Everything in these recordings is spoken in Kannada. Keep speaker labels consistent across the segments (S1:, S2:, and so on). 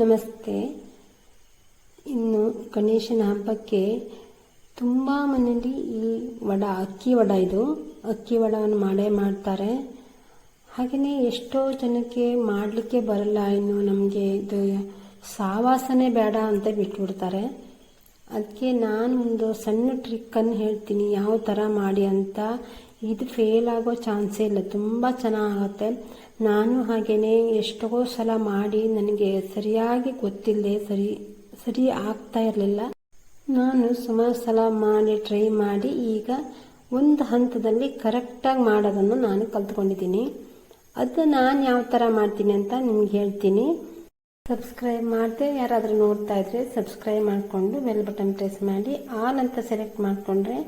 S1: ನಮಸ್ತೆ. ಇನ್ನು ಗಣೇಶನ ಹಬ್ಬಕ್ಕೆ ತುಂಬ ಮನೆಯಲ್ಲಿ ಈ ವಡ, ಅಕ್ಕಿ ವಡ ಇದು. ಅಕ್ಕಿ ವಡವನ್ನು ಮಾಡೇ ಮಾಡ್ತಾರೆ. ಹಾಗೆಯೇ ಎಷ್ಟೋ ಜನಕ್ಕೆ ಮಾಡಲಿಕ್ಕೆ ಬರಲ್ಲ, ಇನ್ನು ನಮಗೆ ಇದು ಸಾವಾಸನೆ ಬೇಡ ಅಂತ ಬಿಟ್ಬಿಡ್ತಾರೆ. ಅದಕ್ಕೆ ನಾನು ಒಂದು ಸಣ್ಣ ಟ್ರಿಕ್ಕನ್ನು ಹೇಳ್ತೀನಿ, ಯಾವ ಥರ ಮಾಡಿ ಅಂತ. ಇದು ಫೇಲ್ ಆಗೋ ಚಾನ್ಸೇ ಇಲ್ಲ. ತುಂಬ ಚೆನ್ನಾಗುತ್ತೆ. ನಾನು ಹಾಗೆಯೇ ಎಷ್ಟೋ ಸಲ ಮಾಡಿ ನನಗೆ ಸರಿಯಾಗಿ ಗೊತ್ತಿಲ್ಲದೆ ಸರಿ ಸರಿ ಆಗ್ತಾ ಇರಲಿಲ್ಲ. ನಾನು ಸುಮಾರು ಸಲ ಮಾಡಿ ಟ್ರೈ ಮಾಡಿ ಈಗ ಒಂದು ಹಂತದಲ್ಲಿ ಕರೆಕ್ಟಾಗಿ ಮಾಡೋದನ್ನು ನಾನು ಕಲ್ತ್ಕೊಂಡಿದ್ದೀನಿ. ಅದು ನಾನು ಯಾವ ಥರ ಮಾಡ್ತೀನಿ ಅಂತ ನಿಮ್ಗೆ ಹೇಳ್ತೀನಿ. ಸಬ್ಸ್ಕ್ರೈಬ್ ಮಾಡದೆ, ಯಾರಾದರೂ ನೋಡ್ತಾ ಇದ್ರೆ ಸಬ್ಸ್ಕ್ರೈಬ್ ಮಾಡಿಕೊಂಡು ಬೆಲ್ ಬಟನ್ ಪ್ರೆಸ್ ಮಾಡಿ ಆಲ್ ಅಂತ ಸೆಲೆಕ್ಟ್ ಮಾಡಿಕೊಂಡ್ರೆ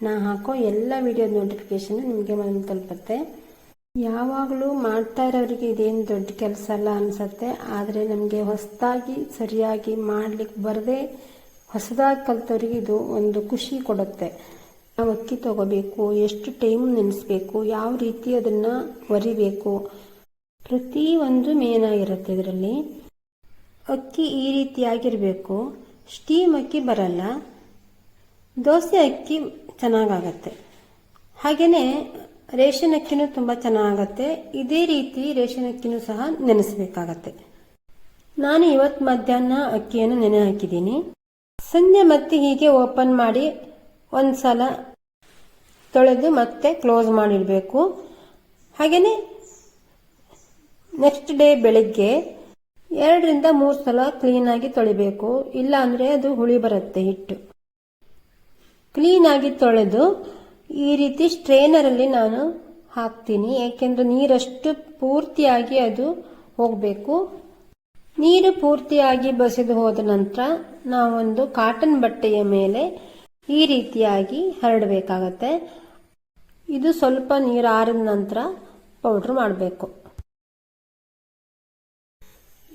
S1: ನಾ ಹಾಕೋ ಎಲ್ಲ ವಿಡಿಯೋ ನೋಟಿಫಿಕೇಶನ್ ನಿಮಗೆ ಮನ ತಲುಪುತ್ತೆ. ಯಾವಾಗಲೂ ಮಾಡ್ತಾ ಇರೋರಿಗೆ ಇದೇನು ದೊಡ್ಡ ಕೆಲಸ ಅಲ್ಲ ಅನಿಸುತ್ತೆ. ಆದರೆ ನಮಗೆ ಹೊಸದಾಗಿ, ಸರಿಯಾಗಿ ಮಾಡ್ಲಿಕ್ಕೆ ಬರದೆ ಹೊಸದಾಗಿ ಕಲ್ತವ್ರಿಗೆ ಇದು ಒಂದು ಖುಷಿ ಕೊಡುತ್ತೆ. ನಾವು ಅಕ್ಕಿ ತಗೋಬೇಕು, ಎಷ್ಟು ಟೈಮ್ ನೆನೆಸ್ಬೇಕು, ಯಾವ ರೀತಿ ಅದನ್ನು ಒರಿಬೇಕು. ಪ್ರತಿ ಒಂದು ಮೇನ್ ಆಗಿರುತ್ತೆ ಇದರಲ್ಲಿ. ಅಕ್ಕಿ ಈ ರೀತಿಯಾಗಿರಬೇಕು ಸ್ಟೀಮ್ ಅಕ್ಕಿ ಬರಲ್ಲ. ದೋಸೆ ಅಕ್ಕಿ ಚೆನ್ನಾಗಾಗತ್ತೆ. ಹಾಗೆಯೇ ರೇಷನ್ ಅಕ್ಕಿನೂ ತುಂಬ ಚೆನ್ನಾಗತ್ತೆ. ಇದೇ ರೀತಿ ರೇಷನ್ ಅಕ್ಕಿನೂ ಸಹ ನೆನೆಸಬೇಕಾಗತ್ತೆ. ನಾನು ಇವತ್ತು ಮಧ್ಯಾಹ್ನ ಅಕ್ಕಿಯನ್ನು ನೆನೆ ಹಾಕಿದ್ದೀನಿ. ಸಂಜೆ ಮತ್ತೆ ಹೀಗೆ ಓಪನ್ ಮಾಡಿ ಒಂದು ಸಲ ತೊಳೆದು ಮತ್ತೆ ಕ್ಲೋಸ್ ಮಾಡಿಡಬೇಕು. ಹಾಗೆಯೇ ನೆಕ್ಸ್ಟ್ ಡೇ ಬೆಳಿಗ್ಗೆ ಎರಡರಿಂದ ಮೂರು ಸಲ ಕ್ಲೀನಾಗಿ ತೊಳಿಬೇಕು. ಇಲ್ಲ ಅಂದರೆ ಅದು ಹುಳಿ ಬರುತ್ತೆ ಹಿಟ್ಟು. ಕ್ಲೀನಾಗಿ ತೊಳೆದು ಈ ರೀತಿ ಸ್ಟ್ರೈನರಲ್ಲಿ ನಾನು ಹಾಕ್ತೀನಿ. ಏಕೆಂದರೆ ನೀರಷ್ಟು ಪೂರ್ತಿಯಾಗಿ ಅದು ಹೋಗಬೇಕು. ನೀರು ಪೂರ್ತಿಯಾಗಿ ಬಸಿದು ಹೋದ ನಂತರ ನಾವೊಂದು ಕಾಟನ್ ಬಟ್ಟೆಯ ಮೇಲೆ ಈ ರೀತಿಯಾಗಿ ಹರಡಬೇಕಾಗತ್ತೆ. ಇದು ಸ್ವಲ್ಪ ನೀರು ಆರಿದ ನಂತರ ಪೌಡ್ರ್ ಮಾಡಬೇಕು.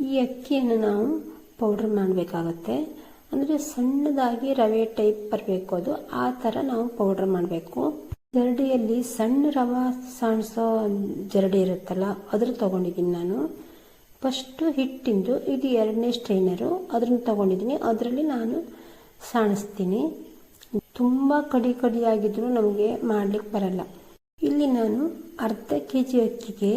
S1: ಈ ಅಕ್ಕಿಯನ್ನು ನಾವು ಪೌಡ್ರ್ ಮಾಡಬೇಕಾಗತ್ತೆ. ಅಂದರೆ ಸಣ್ಣದಾಗಿ ರವೆ ಟೈಪ್ ಬರಬೇಕು ಅದು. ಆ ಥರ ನಾವು ಪೌಡ್ರ್ ಮಾಡಬೇಕು. ಜರಡಿಯಲ್ಲಿ ಸಣ್ಣ ರವೆ ಸಾಣಿಸೋ ಜರಡಿ ಇರುತ್ತಲ್ಲ, ಅದ್ರ ತೊಗೊಂಡಿದ್ದೀನಿ ನಾನು. ಫಸ್ಟು ಹಿಟ್ಟಿಂದು ಇದು ಎರಡನೇ ಸ್ಟ್ರೈನರು ಅದನ್ನು ತೊಗೊಂಡಿದ್ದೀನಿ ಅದರಲ್ಲಿ ನಾನು ಸಾಣಿಸ್ತೀನಿ. ತುಂಬ ಕಡಿ ಕಡಿಯಾಗಿದ್ದರೂ ನಮಗೆ ಮಾಡಲಿಕ್ಕೆ ಬರಲ್ಲ. ಇಲ್ಲಿ ನಾನು ಅರ್ಧ ಕೆ ಜಿ ಅಕ್ಕಿಗೆ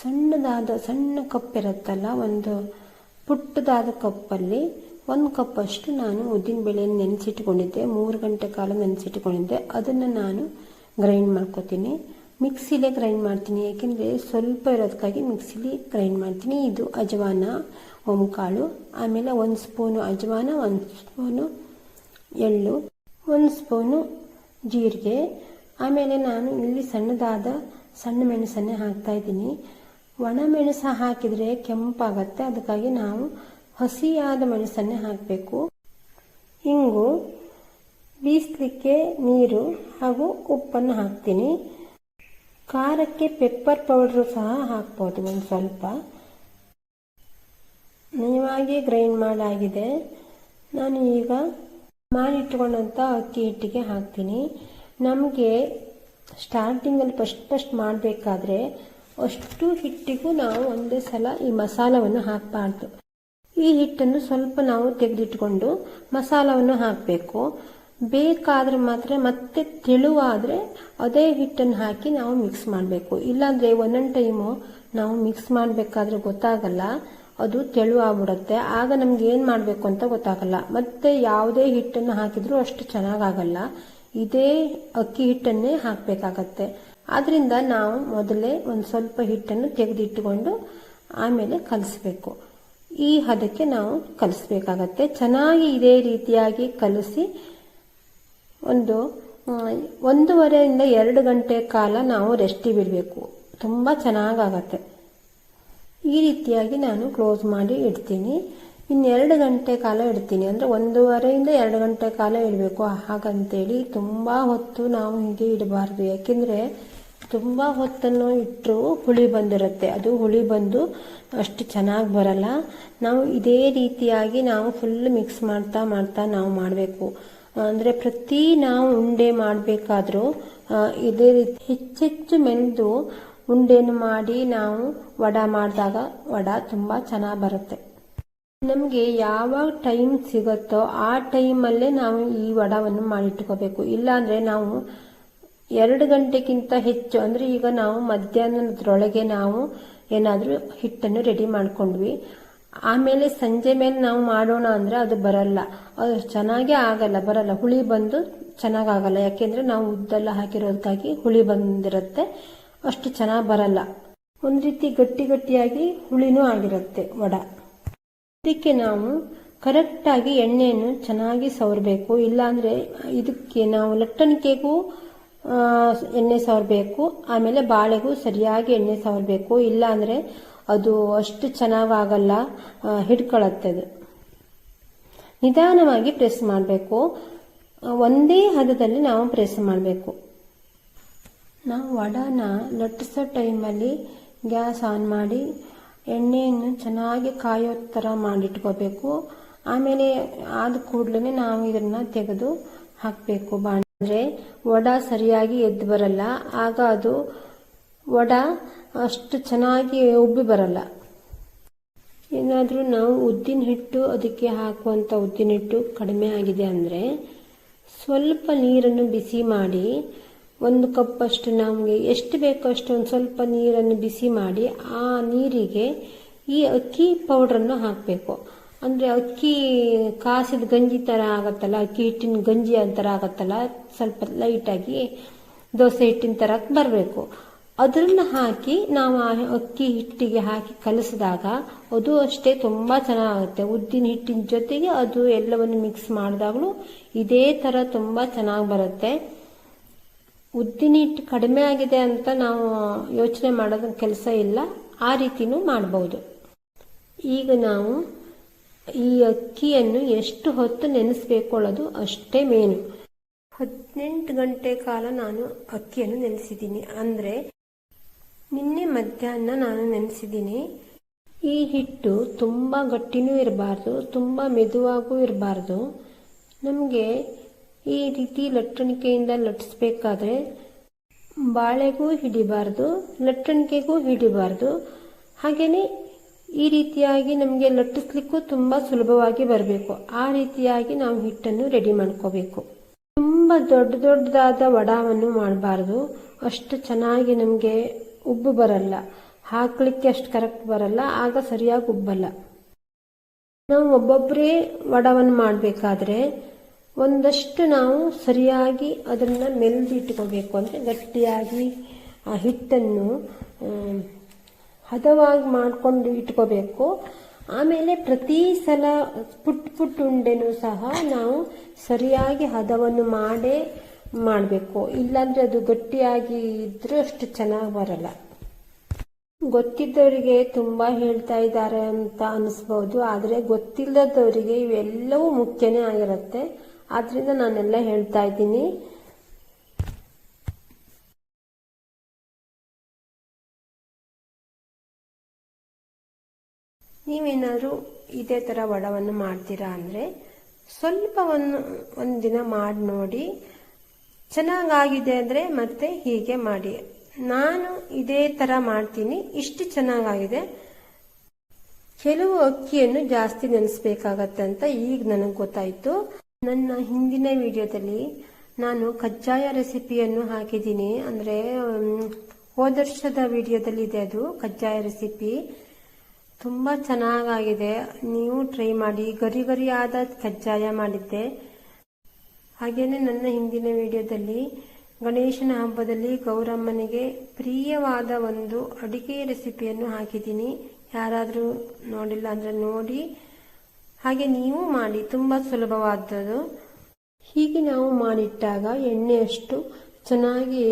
S1: ಸಣ್ಣದಾದ, ಸಣ್ಣ ಕಪ್ ಇರುತ್ತಲ್ಲ, ಒಂದು ಪುಟ್ಟದಾದ ಕಪ್ಪಲ್ಲಿ ಒಂದು ಕಪ್ಪಷ್ಟು ನಾನು ಉದ್ದಿನ ಬೇಳೆಯನ್ನು ನೆನೆಸಿಟ್ಕೊಂಡಿದ್ದೆ. ಮೂರು ಗಂಟೆ ಕಾಲ ನೆನೆಸಿಟ್ಕೊಂಡಿದ್ದೆ. ಅದನ್ನು ನಾನು ಗ್ರೈಂಡ್ ಮಾಡ್ಕೋತೀನಿ. ಮಿಕ್ಸಿಲೇ ಗ್ರೈಂಡ್ ಮಾಡ್ತೀನಿ. ಯಾಕೆಂದರೆ ಸ್ವಲ್ಪ ಇರೋದಕ್ಕಾಗಿ ಮಿಕ್ಸಿಲಿ ಗ್ರೈಂಡ್ ಮಾಡ್ತೀನಿ. ಇದು ಅಜವಾನ ಕಾಳು ಆಮೇಲೆ ಒಂದು ಸ್ಪೂನು ಅಜವಾನ, ಒಂದು ಸ್ಪೂನು ಎಳ್ಳು, ಒಂದು ಸ್ಪೂನು ಜೀರಿಗೆ. ಆಮೇಲೆ ನಾನು ಇಲ್ಲಿ ಸಣ್ಣದಾದ ಸಣ್ಣ ಮೆಣಸನ್ನೇ ಹಾಕ್ತಾ ಇದ್ದೀನಿ. ಒಣ ಮೆಣಸು ಹಾಕಿದರೆ ಕೆಂಪಾಗತ್ತೆ. ಅದಕ್ಕಾಗಿ ನಾವು ಹಸಿಯಾದ ಮೆಣಸನ್ನೇ ಹಾಕಬೇಕು. ಇಂಗು ಬೀಸಲಿಕ್ಕೆ ನೀರು ಹಾಗೂ ಉಪ್ಪನ್ನು ಹಾಕ್ತೀನಿ. ಖಾರಕ್ಕೆ ಪೆಪ್ಪರ್ ಪೌಡ್ರು ಸಹ ಹಾಕ್ಬೋದು ಒಂದು ಸ್ವಲ್ಪ. ನಯವಾಗಿ ಗ್ರೈಂಡ್ ಮಾಡಾಗಿದೆ. ನಾನು ಈಗ ಮಾಡಿಟ್ಕೊಂಡಂಥ ಅಕ್ಕಿ ಹಿಟ್ಟಿಗೆ ಹಾಕ್ತೀನಿ. ನಮಗೆ ಸ್ಟಾರ್ಟಿಂಗಲ್ಲಿ ಫಸ್ಟ್ ಫಸ್ಟ್ ಮಾಡಬೇಕಾದ್ರೆ ಅಷ್ಟು ಹಿಟ್ಟಿಗೂ ನಾವು ಒಂದೇ ಸಲ ಈ ಮಸಾಲವನ್ನು ಹಾಕಬಾರ್ದು. ಈ ಹಿಟ್ಟನ್ನು ಸ್ವಲ್ಪ ನಾವು ತೆಗೆದಿಟ್ಕೊಂಡು ಮಸಾಲವನ್ನು ಹಾಕಬೇಕು. ಬೇಕಾದ್ರೆ ಮಾತ್ರ ಮತ್ತೆ ತೆಳುವಾದರೆ ಅದೇ ಹಿಟ್ಟನ್ನು ಹಾಕಿ ನಾವು ಮಿಕ್ಸ್ ಮಾಡಬೇಕು. ಇಲ್ಲಾಂದರೆ ಒಂದೊಂದು ಟೈಮು ನಾವು ಮಿಕ್ಸ್ ಮಾಡಬೇಕಾದ್ರೆ ಗೊತ್ತಾಗಲ್ಲ. ಅದು ತೆಳುವಾಗ್ಬಿಡುತ್ತೆ. ಆಗ ನಮ್ಗೆ ಏನು ಮಾಡಬೇಕು ಅಂತ ಗೊತ್ತಾಗಲ್ಲ. ಮತ್ತೆ ಯಾವುದೇ ಹಿಟ್ಟನ್ನು ಹಾಕಿದ್ರೂ ಅಷ್ಟು ಚೆನ್ನಾಗಾಗಲ್ಲ. ಇದೇ ಅಕ್ಕಿ ಹಿಟ್ಟನ್ನೇ ಹಾಕಬೇಕಾಗತ್ತೆ. ಆದ್ರಿಂದ ನಾವು ಮೊದಲೇ ಒಂದು ಸ್ವಲ್ಪ ಹಿಟ್ಟನ್ನು ತೆಗೆದಿಟ್ಟುಕೊಂಡು ಆಮೇಲೆ ಕಲಿಸ್ಬೇಕು. ಈ ಹದಕ್ಕೆ ನಾವು ಕಲಿಸ್ಬೇಕಾಗತ್ತೆ. ಚೆನ್ನಾಗಿ ಇದೇ ರೀತಿಯಾಗಿ ಕಲಸಿ ಒಂದು ಒಂದೂವರೆಯಿಂದ ಎರಡು ಗಂಟೆ ಕಾಲ ನಾವು ರೆಸ್ಟಿ ಬಿಡಬೇಕು. ತುಂಬ ಚೆನ್ನಾಗಾಗತ್ತೆ. ಈ ರೀತಿಯಾಗಿ ನಾನು ಕ್ಲೋಸ್ ಮಾಡಿ ಇಡ್ತೀನಿ. ಇನ್ನೆರಡು ಗಂಟೆ ಕಾಲ ಇಡ್ತೀನಿ. ಅಂದರೆ ಒಂದೂವರೆಯಿಂದ ಎರಡು ಗಂಟೆ ಕಾಲ ಇಡಬೇಕು. ಹಾಗಂತೇಳಿ ತುಂಬ ಹೊತ್ತು ನಾವು ಹೀಗೆ ಇಡಬಾರ್ದು. ಯಾಕೆಂದರೆ ತುಂಬ ಹೊತ್ತನ್ನು ಇಟ್ಟರು ಹುಳಿ ಬಂದಿರುತ್ತೆ. ಅದು ಹುಳಿ ಬಂದು ಅಷ್ಟು ಚೆನ್ನಾಗಿ ಬರಲ್ಲ. ನಾವು ಇದೇ ರೀತಿಯಾಗಿ ನಾವು ಫುಲ್ ಮಿಕ್ಸ್ ಮಾಡ್ತಾ ಮಾಡ್ತಾ ನಾವು ಮಾಡಬೇಕು. ಅಂದರೆ ಪ್ರತಿ ನಾವು ಉಂಡೆ ಮಾಡಬೇಕಾದ್ರೂ ಇದೇ ರೀತಿ ಹೆಚ್ಚೆಚ್ಚು ಮೆಂದು ಉಂಡೆನ ಮಾಡಿ ನಾವು ವಡ ಮಾಡಿದಾಗ ವಡ ತುಂಬ ಚೆನ್ನಾಗಿ ಬರುತ್ತೆ. ನಮಗೆ ಯಾವಾಗ ಟೈಮ್ ಸಿಗುತ್ತೋ ಆ ಟೈಮಲ್ಲೇ ನಾವು ಈ ವಡವನ್ನು ಮಾಡಿಟ್ಕೋಬೇಕು. ಇಲ್ಲಾಂದರೆ ನಾವು ಎರಡು ಗಂಟೆಗಿಂತ ಹೆಚ್ಚು, ಅಂದರೆ ಈಗ ನಾವು ಮಧ್ಯಾಹ್ನದ್ರೊಳಗೆ ನಾವು ಏನಾದರೂ ಹಿಟ್ಟನ್ನು ರೆಡಿ ಮಾಡ್ಕೊಂಡ್ವಿ. ಆಮೇಲೆ ಸಂಜೆ ಮೇಲೆ ನಾವು ಮಾಡೋಣ ಅಂದರೆ ಅದು ಬರಲ್ಲ. ಅದು ಚೆನ್ನಾಗೇ ಆಗಲ್ಲ, ಬರಲ್ಲ. ಹುಳಿ ಬಂದು ಚೆನ್ನಾಗಾಗಲ್ಲ. ಯಾಕೆಂದರೆ ನಾವು ಉದ್ದೆಲ್ಲ ಹಾಕಿರೋದಕ್ಕಾಗಿ ಹುಳಿ ಬಂದಿರುತ್ತೆ. ಅಷ್ಟು ಚೆನ್ನಾಗಿ ಬರಲ್ಲ. ಒಂದು ರೀತಿ ಗಟ್ಟಿ ಗಟ್ಟಿಯಾಗಿ ಹುಳಿನೂ ಆಗಿರುತ್ತೆ ವಡ. ಇದಕ್ಕೆ ನಾವು ಕರೆಕ್ಟಾಗಿ ಎಣ್ಣೆಯನ್ನು ಚೆನ್ನಾಗಿ ಸವರಬೇಕು. ಇಲ್ಲಾಂದರೆ ಇದಕ್ಕೆ ನಾವು ಲಟ್ಟಣಿಕೆಗೂ ಎಣ್ಣೆ ಸವರಬೇಕು ಆಮೇಲೆ ಬಾಳೆಗೂ ಸರಿಯಾಗಿ ಎಣ್ಣೆ ಸವರಬೇಕು ಇಲ್ಲಾಂದರೆ ಅದು ಅಷ್ಟು ಚೆನ್ನಾಗಾಗಲ್ಲ ಹಿಡ್ಕೊಳತ್ತೆ ಅದು. ನಿಧಾನವಾಗಿ ಪ್ರೆಸ್ ಮಾಡಬೇಕು. ಒಂದೇ ಹದದಲ್ಲಿ ನಾವು ಪ್ರೆಸ್ ಮಾಡಬೇಕು. ನಾವು ವಡಾನ ಲಟ್ಟಿಸೋ ಟೈಮಲ್ಲಿ ಗ್ಯಾಸ್ ಆನ್ ಮಾಡಿ ಎಣ್ಣೆಯನ್ನು ಚೆನ್ನಾಗಿ ಕಾಯೋ ಥರ ಮಾಡಿಟ್ಕೋಬೇಕು. ಆಮೇಲೆ ಆದ ಕೂಡಲೇ ನಾವು ಇದನ್ನು ತೆಗೆದು ಹಾಕಬೇಕು ಬಾಂಡ್ರೆ ವಡ ಸರಿಯಾಗಿ ಎದ್ದು ಬರಲ್ಲ. ಆಗ ಅದು ವಡ ಅಷ್ಟು ಚೆನ್ನಾಗಿ ಉಬ್ಬಿ ಬರಲ್ಲ. ಏನಾದರೂ ನಾವು ಉದ್ದಿನ ಹಿಟ್ಟು ಅದಕ್ಕೆ ಹಾಕುವಂಥ ಉದ್ದಿನ ಹಿಟ್ಟು ಕಡಿಮೆ ಆಗಿದೆ ಅಂದರೆ ಸ್ವಲ್ಪ ನೀರನ್ನು ಬಿಸಿ ಮಾಡಿ ಒಂದು ಕಪ್ಪಷ್ಟು ನಮಗೆ ಎಷ್ಟು ಬೇಕೋ ಅಷ್ಟು ಒಂದು ಸ್ವಲ್ಪ ನೀರನ್ನು ಬಿಸಿ ಮಾಡಿ ಆ ನೀರಿಗೆ ಈ ಅಕ್ಕಿ ಪೌಡ್ರನ್ನು ಹಾಕಬೇಕು. ಅಂದರೆ ಅಕ್ಕಿ ಕಾಸಿದ ಗಂಜಿ ಥರ ಆಗತ್ತಲ್ಲ, ಅಕ್ಕಿ ಹಿಟ್ಟಿನ ಗಂಜಿ ಥರ ಆಗತ್ತಲ್ಲ, ಸ್ವಲ್ಪ ಲೈಟಾಗಿ ದೋಸೆ ಹಿಟ್ಟಿನ ತರ ಬರಬೇಕು. ಅದನ್ನ ಹಾಕಿ ನಾವು ಅಕ್ಕಿ ಹಿಟ್ಟಿಗೆ ಹಾಕಿ ಕಲಸಿದಾಗ ಅದು ಅಷ್ಟೇ ತುಂಬ ಚೆನ್ನಾಗುತ್ತೆ. ಉದ್ದಿನ ಹಿಟ್ಟಿನ ಜೊತೆಗೆ ಅದು ಎಲ್ಲವನ್ನು ಮಿಕ್ಸ್ ಮಾಡಿದಾಗಲೂ ಇದೇ ಥರ ತುಂಬ ಚೆನ್ನಾಗಿ ಬರುತ್ತೆ. ಉದ್ದಿನ ಹಿಟ್ಟು ಕಡಿಮೆ ಆಗಿದೆ ಅಂತ ನಾವು ಯೋಚನೆ ಮಾಡೋದು ಕೆಲಸ ಇಲ್ಲ, ಆ ರೀತಿನೂ ಮಾಡ್ಬೋದು. ಈಗ ನಾವು ಈ ಅಕ್ಕಿಯನ್ನು ಎಷ್ಟು ಹೊತ್ತು ನೆನೆಸ್ಬೇಕೊಳ್ಳೋದು ಅಷ್ಟೇ ಮೇನು. ಹದಿನೆಂಟು ಗಂಟೆ ಕಾಲ ನಾನು ಅಕ್ಕಿಯನ್ನು ನೆನೆಸಿದ್ದೀನಿ. ಅಂದರೆ ನಿನ್ನೆ ಮಧ್ಯಾಹ್ನ ನಾನು ನೆನೆಸಿದ್ದೀನಿ. ಈ ಹಿಟ್ಟು ತುಂಬ ಗಟ್ಟಿನೂ ಇರಬಾರ್ದು, ತುಂಬ ಮೆದುವಾಗೂ ಇರಬಾರ್ದು. ನಮಗೆ ಈ ರೀತಿ ಲಟ್ಟಣಿಕೆಯಿಂದ ಲಟ್ಟಿಸ್ಬೇಕಾದ್ರೆ ಬಾಳೆಗೂ ಹಿಡಿಬಾರ್ದು, ಲಟ್ಟಣಿಕೆಗೂ ಹಿಡಿಬಾರ್ದು. ಹಾಗೆಯೇ ಈ ರೀತಿಯಾಗಿ ನಮಗೆ ಲಟ್ಟಿಸ್ಲಿಕ್ಕೂ ತುಂಬ ಸುಲಭವಾಗಿ ಬರಬೇಕು. ಆ ರೀತಿಯಾಗಿ ನಾವು ಹಿಟ್ಟನ್ನು ರೆಡಿ ಮಾಡ್ಕೋಬೇಕು. ತುಂಬ ದೊಡ್ಡ ದೊಡ್ಡದಾದ ವಡಾವನ್ನು ಮಾಡಬಾರ್ದು. ಅಷ್ಟು ಚೆನ್ನಾಗಿ ನಮಗೆ ಉಬ್ಬು ಬರಲ್ಲ. ಹಾಕ್ಲಿಕ್ಕೆ ಅಷ್ಟು ಕರೆಕ್ಟ್ ಬರಲ್ಲ. ಆಗ ಸರಿಯಾಗಿ ಉಬ್ಬಲ್ಲ. ನಾವು ಒಬ್ಬೊಬ್ಬರೇ ವಡವನ್ನು ಮಾಡಬೇಕಾದ್ರೆ ಒಂದಷ್ಟು ನಾವು ಸರಿಯಾಗಿ ಅದನ್ನು ಮೆಲ್ದಿಟ್ಕೋಬೇಕು. ಅಂದರೆ ಗಟ್ಟಿಯಾಗಿ ಆ ಹಿಟ್ಟನ್ನು ಹದವಾಗಿ ಮಾಡಿಕೊಂಡು ಇಟ್ಕೋಬೇಕು. ಆಮೇಲೆ ಪ್ರತಿ ಸಲ ಪುಟ್ ಪುಟ್ ಉಂಡೆನೂ ಸಹ ನಾವು ಸರಿಯಾಗಿ ಹದವನ್ನು ಮಾಡೇ ಮಾಡಬೇಕು. ಇಲ್ಲಾಂದರೆ ಅದು ಗಟ್ಟಿಯಾಗಿ ಇದ್ರೂ ಅಷ್ಟು ಚೆನ್ನಾಗಿ ಬರಲ್ಲ. ಗೊತ್ತಿದ್ದವರಿಗೆ ತುಂಬ ಹೇಳ್ತಾ ಇದ್ದಾರೆ ಅಂತ ಅನಿಸ್ಬಹುದು ಆದರೆ ಗೊತ್ತಿಲ್ಲದವರಿಗೆ ಇವೆಲ್ಲವೂ ಮುಖ್ಯನೇ ಆಗಿರುತ್ತೆ. ಆದ್ರಿಂದ ನಾನೆಲ್ಲ ಹೇಳ್ತಾ ಇದ್ದೀನಿ. ನೀವೇನಾದರೂ ಇದೇ ಥರ ವಡವನ್ನು ಮಾಡ್ತೀರಾ ಅಂದರೆ ಸ್ವಲ್ಪ ಒಂದು ಒಂದು ದಿನ ಮಾಡಿ ನೋಡಿ ಚೆನ್ನಾಗಾಗಿದೆ ಅಂದರೆ ಮತ್ತೆ ಹೀಗೆ ಮಾಡಿ. ನಾನು ಇದೇ ಥರ ಮಾಡ್ತೀನಿ, ಇಷ್ಟು ಚೆನ್ನಾಗಾಗಿದೆ. ಕೆಲವು ಅಕ್ಕಿಯನ್ನು ಜಾಸ್ತಿ ನೆನೆಸ್ಬೇಕಾಗತ್ತೆ ಅಂತ ಈಗ ನನಗೆ ಗೊತ್ತಾಯಿತು. ನನ್ನ ಹಿಂದಿನ ವಿಡಿಯೋದಲ್ಲಿ ನಾನು ಕಜ್ಜಾಯ ರೆಸಿಪಿಯನ್ನು ಹಾಕಿದ್ದೀನಿ. ಅಂದರೆ ಹೋದ ವಿಡಿಯೋದಲ್ಲಿ ಇದೆ ಅದು ಕಜ್ಜಾಯ ರೆಸಿಪಿ. ತುಂಬ ಚೆನ್ನಾಗಾಗಿದೆ. ನೀವು ಟ್ರೈ ಮಾಡಿ, ಗರಿ ಗರಿಯಾದ ಕಜ್ಜಾಯ ಮಾಡಿದ್ದೆ. ಹಾಗೆಯೇ ನನ್ನ ಹಿಂದಿನ ವಿಡಿಯೋದಲ್ಲಿ ಗಣೇಶನ ಹಬ್ಬದಲ್ಲಿ ಗೌರಮ್ಮನಿಗೆ ಪ್ರಿಯವಾದ ಒಂದು ಅಡಿಗೆ ರೆಸಿಪಿಯನ್ನು ಹಾಕಿದ್ದೀನಿ. ಯಾರಾದರೂ ನೋಡಿಲ್ಲ ಅಂದರೆ ನೋಡಿ. ಹಾಗೆ ನೀವು ಮಾಡಿ, ತುಂಬ ಸುಲಭವಾದದ್ದು. ಹೀಗೆ ನಾವು ಮಾಡಿಟ್ಟಾಗ ಎಣ್ಣೆಯಷ್ಟು ಚೆನ್ನಾಗಿ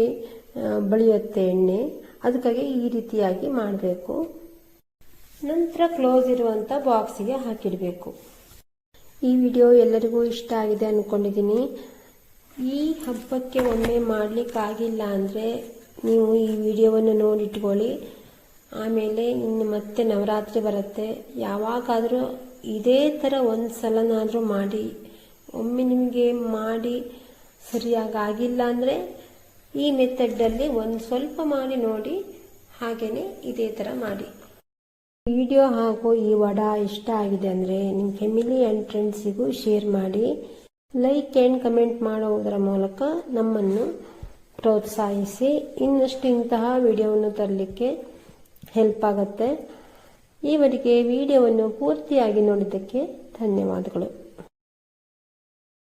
S1: ಬಳಿಯುತ್ತೆ ಎಣ್ಣೆ. ಅದಕ್ಕಾಗಿ ಈ ರೀತಿಯಾಗಿ ಮಾಡಬೇಕು. ನಂತರ ಕ್ಲೋಸ್ ಇರುವಂಥ ಬಾಕ್ಸಿಗೆ ಹಾಕಿಡಬೇಕು. ಈ ವಿಡಿಯೋ ಎಲ್ಲರಿಗೂ ಇಷ್ಟ ಆಗಿದೆ ಅಂದ್ಕೊಂಡಿದ್ದೀನಿ ಈ ಹಬ್ಬಕ್ಕೆ ಒಮ್ಮೆ ಮಾಡಲಿಕ್ಕಾಗಿಲ್ಲ ಅಂದರೆ ನೀವು ಈ ವಿಡಿಯೋವನ್ನು ನೋಡಿಟ್ಕೊಳ್ಳಿ. ಆಮೇಲೆ ಇನ್ನು ಮತ್ತೆ ನವರಾತ್ರಿ ಬರುತ್ತೆ. ಯಾವಾಗಾದರೂ ಇದೇ ಥರ ಒಂದು ಸಲನಾದರೂ ಮಾಡಿ. ಒಮ್ಮೆ ನಿಮಗೆ ಮಾಡಿ ಸರಿಯಾಗಿ ಆಗಿಲ್ಲ ಅಂದರೆ ಈ ಮೆಥಡಲ್ಲಿ ಒಂದು ಸ್ವಲ್ಪ ಮಾಡಿ ನೋಡಿ ಹಾಗೆಯೇ ಇದೇ ಥರ ಮಾಡಿ. ವಿಡಿಯೋ ಹಾಗೂ ಈ ವಡ ಇಷ್ಟ ಆಗಿದೆ ಅಂದರೆ ನಿಮ್ಮ ಫ್ಯಾಮಿಲಿ ಆ್ಯಂಡ್ ಫ್ರೆಂಡ್ಸಿಗೂ ಶೇರ್ ಮಾಡಿ ಲೈಕ್ ಆ್ಯಂಡ್ ಕಮೆಂಟ್ ಮಾಡುವುದರ ಮೂಲಕ ನಮ್ಮನ್ನು ಪ್ರೋತ್ಸಾಹಿಸಿ. ಇನ್ನಷ್ಟು ಇಂತಹ ವಿಡಿಯೋವನ್ನು ತರಲಿಕ್ಕೆ ಹೆಲ್ಪ್ ಆಗುತ್ತೆ. ಈವರೆಗೆ ವಿಡಿಯೋವನ್ನು ಪೂರ್ತಿಯಾಗಿ ನೋಡಿದ್ದಕ್ಕೆ ಧನ್ಯವಾದಗಳು.